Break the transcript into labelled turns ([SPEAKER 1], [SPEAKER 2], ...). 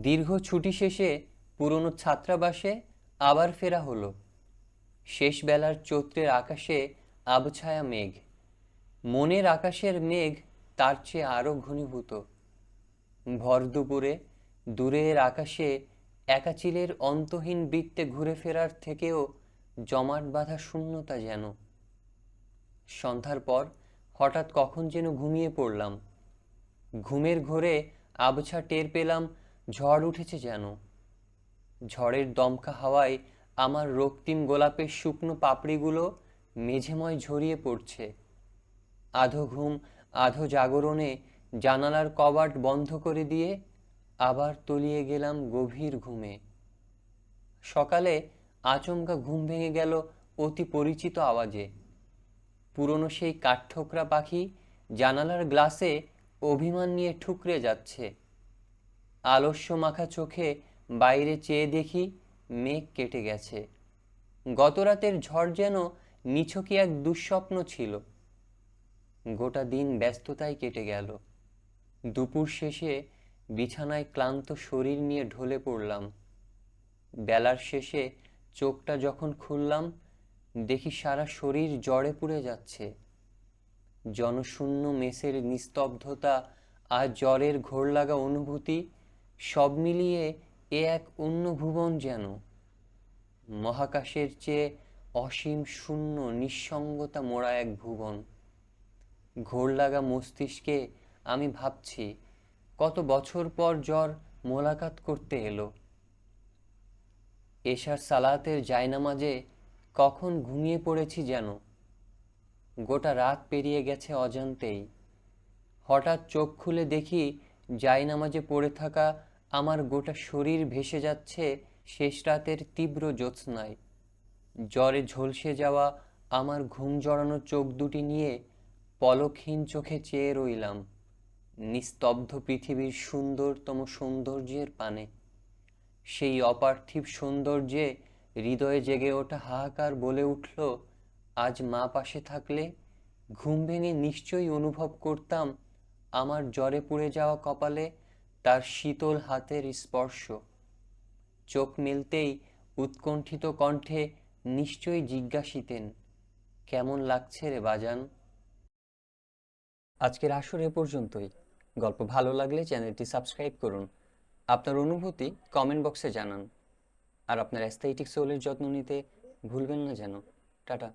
[SPEAKER 1] দীর্ঘ ছুটি শেষে পুরনো ছাত্রাবাসে আবার ফেরা হলো। শেষ বেলার চৈত্রের আকাশে আবছায়া মেঘ। মনের আকাশের মেঘ তার চেয়ে আরও ঘনীভূত। ভর দুপুরে দূরের আকাশে একাচিলের অন্তহীন বৃত্তে ঘুরে ফেরার থেকেও জমাট বাঁধা শূন্যতা যেন। সন্ধ্যার পর হঠাৎ কখন যেন ঘুমিয়ে পড়লাম। ঘুমের ঘোরে আবছা টের পেলাম ঝড় উঠেছে যেন। ঝড়ের দমকা হাওয়ায় আমার রক্তিম গোলাপের শুকনো পাপড়িগুলো মেঝেময় ঝরিয়ে পড়ছে। আধো ঘুম, আধো জাগরণে জানালার কবাট বন্ধ করে দিয়ে আবার তলিয়ে গেলাম গভীর ঘুমে। সকালে আচমকা ঘুম ভেঙে গেল অতি পরিচিত আওয়াজে। পুরনো সেই কাঠঠোকরা পাখি জানালার গ্লাসে অভিমান নিয়ে ঠুকরে যাচ্ছে। আলস্য মাখা চোখে বাইরে চেয়ে দেখি মেঘ কেটে গেছে। গতরাতের ঝড় যেন নিছকই এক দুঃস্বপ্ন ছিল। গোটা দিন ব্যস্ততায় কেটে গেল। দুপুর শেষে বিছানায় ক্লান্ত শরীর নিয়ে ঢলে পড়লাম। বেলার শেষে চোখটা যখন খুললাম, দেখি সারা শরীর জ্বরে পুড়ে যাচ্ছে। জনশূন্য মেসের নিস্তব্ধতা আর জ্বরের ঘোর লাগা অনুভূতি সব মিলিয়ে এ এক অন্য ভুবন যেন। মহাকাশের চেয়ে অসীম শূন্য নিঃসঙ্গতা মোড়া এক ভুবন। ঘোর লাগা মস্তিষ্কে আমি ভাবছি, কত বছর পর জ্বর মোলাকাত করতে এলো। এশার সালাতের জায়নামাজে কখন ঘুমিয়ে পড়েছি যেন। গোটা রাত পেরিয়ে গেছে অজান্তেই। হঠাৎ চোখ খুলে দেখি জায়নামাজে পড়ে থাকা আমার গোটা শরীর ভেসে যাচ্ছে শেষ রাতের তীব্র জ্যোৎস্নায়। জ্বরে ঝলসে যাওয়া আমার ঘুম জড়ানো চোখ দুটি নিয়ে পলকহীন চোখে চেয়ে রইলাম, নিস্তব্ধ পৃথিবীর সুন্দরতম সৌন্দর্যের পানে। সেই অপার্থিব সৌন্দর্যে হৃদয়ে জেগে ওঠা হাহাকার বলে উঠল, আজ মা পাশে থাকলে ঘুম ভেঙে নিশ্চয়ই অনুভব করতাম আমার জ্বরে পুড়ে যাওয়া কপালে তার শীতল হাতের স্পর্শ। চোখ মেলতেই উৎকণ্ঠিত কণ্ঠে নিশ্চয়ই জিজ্ঞাসিতেন, কেমন লাগছে রে বাজান? আজকের আসর এ পর্যন্তই। গল্প ভালো লাগলে চ্যানেলটি সাবস্ক্রাইব করুন। আপনার অনুভূতি কমেন্ট বক্সে জানান। আর আপনার অ্যাস্থেটিক সোলের যত্ন নিতে ভুলবেন না যেন। টাটা।